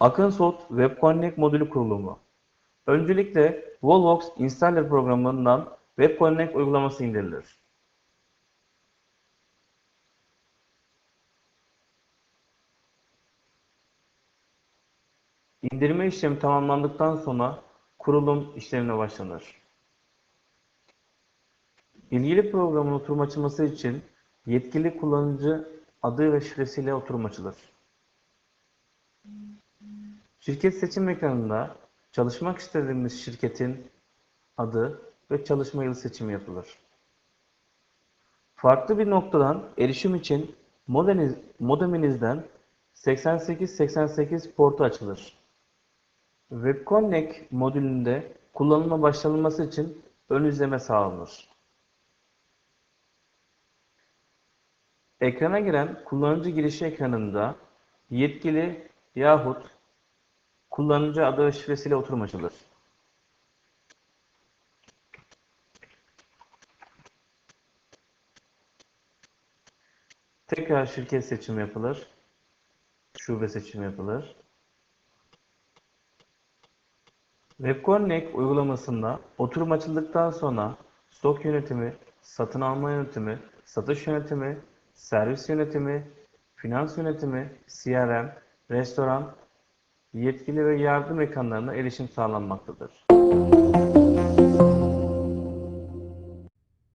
Akınsot Web Connect modülü kurulumu. Öncelikle Volvox Installer programından Web Connect uygulaması indirilir. İndirme işlemi tamamlandıktan sonra kurulum işlemine başlanır. İlgili programın oturum açılması için yetkili kullanıcı adı ve şifresiyle oturum açılır. Şirket seçim ekranında çalışmak istediğimiz şirketin adı ve çalışma yılı seçimi yapılır. Farklı bir noktadan erişim için modeniz, modeminizden 8888 portu açılır. Web Connect modülünde kullanıma başlanılması için ön izleme sağlanır. Ekrana giren kullanıcı girişi ekranında yetkili yahut kullanıcı adı ve şifresiyle oturum açılır. Tekrar şirket seçimi yapılır. Şube seçimi yapılır. Web Connect uygulamasında oturum açıldıktan sonra stok yönetimi, satın alma yönetimi, satış yönetimi, servis yönetimi, finans yönetimi, CRM, restoran, yetkili ve yardım ekranlarına erişim sağlanmaktadır.